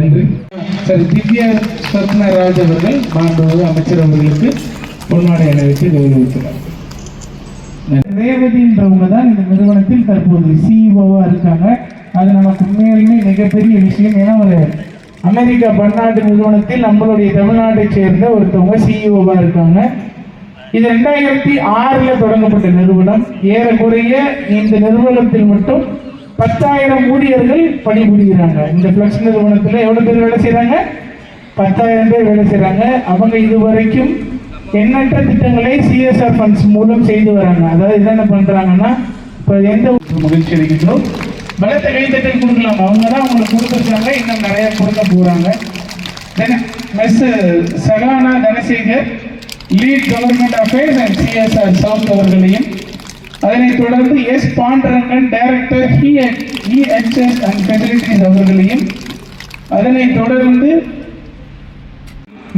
நன்றி. சரி திவ்யா சத்னராஜ் அவர்கள் மாண்பு அமைச்சர் அவர்களுக்கு பொன்னாடை அணிவித்து கௌரவிக்கிறார் ரேவதின்றவங்க தான் இந்த நிறுவனத்தில் தற்போது சிஇஓவா இருக்காங்க. அது நமக்கு உண்மையிலுமே மிகப்பெரிய விஷயம். ஏன்னா ஒரு அமெரிக்கா பன்னாட்டு நிறுவனத்தில் நம்மளுடைய தமிழ்நாட்டை சேர்ந்த ஒருத்தவங்க சிஇஓவா இருக்காங்க. இது ரெண்டாயிரத்தி ஆறுல தொடங்கப்பட்ட நிறுவனம். ஏறக்குறைய இந்த நிறுவனத்தில் மட்டும் பத்தாயிரம் ஊழியர்கள் பணிபுரிகிறாங்க. இந்த பிளக்ஸ் நிறுவனத்தில் எவ்வளோ பேர் வேலை செய்கிறாங்க பத்தாயிரம் பேர் வேலை செய்கிறாங்க அவங்க இதுவரைக்கும் எண்ணற்ற திட்டங்களை சிஎஸ்ஆர் ஃபண்ட்ஸ் மூலம் செய்து வராங்க. அதாவது என்னென்ன பண்ணுறாங்கன்னா இப்போ எந்த ஒரு மகிழ்ச்சி அளிக்கின்றோம் பலத்த கைத்தட்டல் கொடுக்கலாம். அவங்க தான் அவங்களுக்கு கொடுத்துருக்காங்க இன்னும் நிறைய கொடுக்க போறாங்க. Miss Sahana Dhanasekar lead government affairs and CSR south அவர்களையும் அதனைத் தொடர்ந்து S Pandarangan director EHS and facilities அவர்களையும் அதனைத் தொடர்ந்து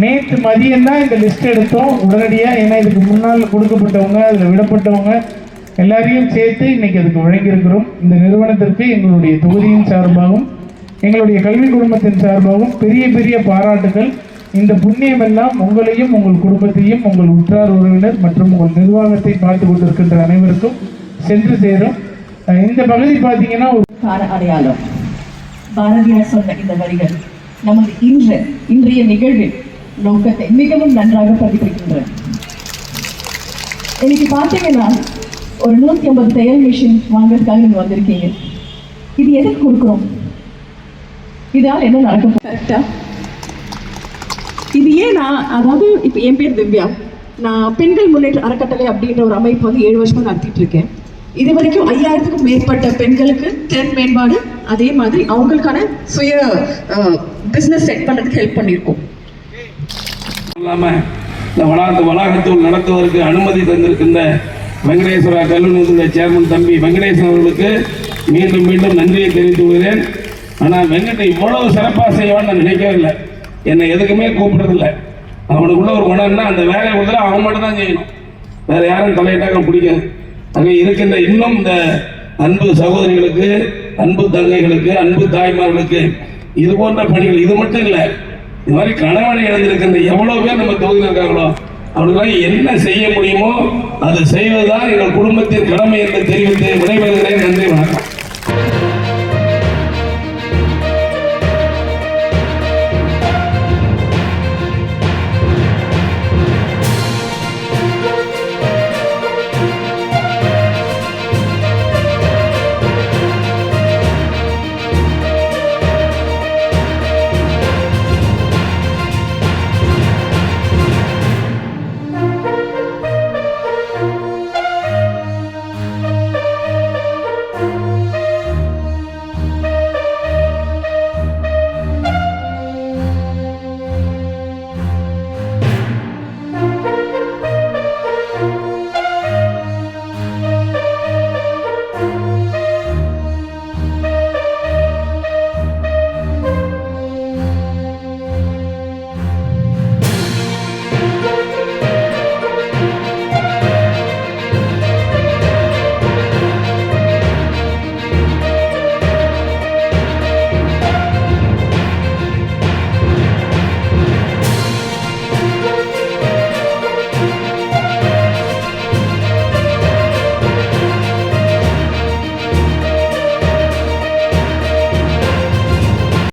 நேற்று மதியம் தான் இந்த லிஸ்ட் எடுத்தோம். உடனடியாக ஏன்னா இதுக்கு முன்னால் கொடுக்கப்பட்டவங்க அதில் விடப்பட்டவங்க எல்லாரையும் சேர்த்து இன்னைக்கு அதுக்கு வழங்கியிருக்கிறோம். இந்த நிறுவனத்திற்கு எங்களுடைய தொகுதியின் சார்பாகவும் எங்களுடைய கல்வி குடும்பத்தின் சார்பாகவும் பெரிய பெரிய பாராட்டுகள். இந்த புண்ணியம் எல்லாம் உங்களையும் உங்கள் குடும்பத்தையும் உங்கள் உற்றார் உறவினர் மற்றும் உங்கள் நிர்வாகத்தை பார்த்து கொண்டிருக்கின்ற அனைவருக்கும் சென்று சேரும். இந்த பகுதி பார்த்தீங்கன்னா ஒரு கார அடையாளம். பாரதியார் சொன்ன இந்த வரிகள் நமது இன்று இன்றைய நிகழ்வில் நோக்கத்தை மிகவும் நன்றாக பிரதிபலிக்கின்றன இன்னைக்கு பார்த்தீங்கன்னா ஒரு நூத்தி ஐம்பது தையல் மிஷின் வாங்குறதுக்காக நீங்க வந்திருக்கீங்க. இது எதுக்கு கொடுக்குறோம்? இதால் என்ன நடக்கும்? கரெக்டா இது ஏன் நான் அதாவது இப்போ என் பேர் திவ்யா. நான் பெண்கள் முன்னேற்ற அறக்கட்டளை அப்படின்ற ஒரு அமைப்பு வந்து ஏழு வருஷமாக நடத்திட்டு இருக்கேன். இது வரைக்கும் ஐயாயிரத்துக்கும் மேற்பட்ட பெண்களுக்கு திறன் மேம்பாடு அதே மாதிரி அவங்களுக்கான சுய பிஸ்னஸ் செட் பண்ணுறதுக்கு ஹெல்ப் பண்ணியிருக்கோம். இல்லாமல் இந்த வளாக வளாகத்தில் நடத்துவதற்கு அனுமதி தந்திருக்கின்ற வெங்கடேஸ்வரா கல்லூரி நிறுவன சேர்மன் தம்பி வெங்கடேசன் அவர்களுக்கு மீண்டும் மீண்டும் நன்றியை தெரிவித்து கொள்கிறேன். ஆனால் வெங்கடை இவ்வளவு சிறப்பாக செய்வான்னு நான் நினைக்கவே இல்லை. என்னை எதுக்குமே கூப்பிடுறதில்ல. அவனுக்குள்ள ஒரு குணம்னா அந்த வேலையை கொடுத்தா அவன் மட்டும் தான் செய்யணும். வேற யாரும் தலையிட்டாக்க பிடிக்காது. அங்கே இருக்கின்ற இன்னும் இந்த அன்பு சகோதரிகளுக்கு அன்பு தங்கைகளுக்கு அன்பு தாய்மார்களுக்கு இது போன்ற பணிகள் இது மட்டும் இல்லை இது மாதிரி கணவனை இழந்திருக்கின்ற எவ்வளோ பேர் நம்ம தொகுதியில் இருக்காங்களோ அவர்களுக்கு என்ன செய்ய முடியுமோ அதை செய்வதுதான் எங்கள் குடும்பத்தின் கடமை என்று தெரிவித்து விடைபெறுகிறேன். நன்றி வணக்கம்.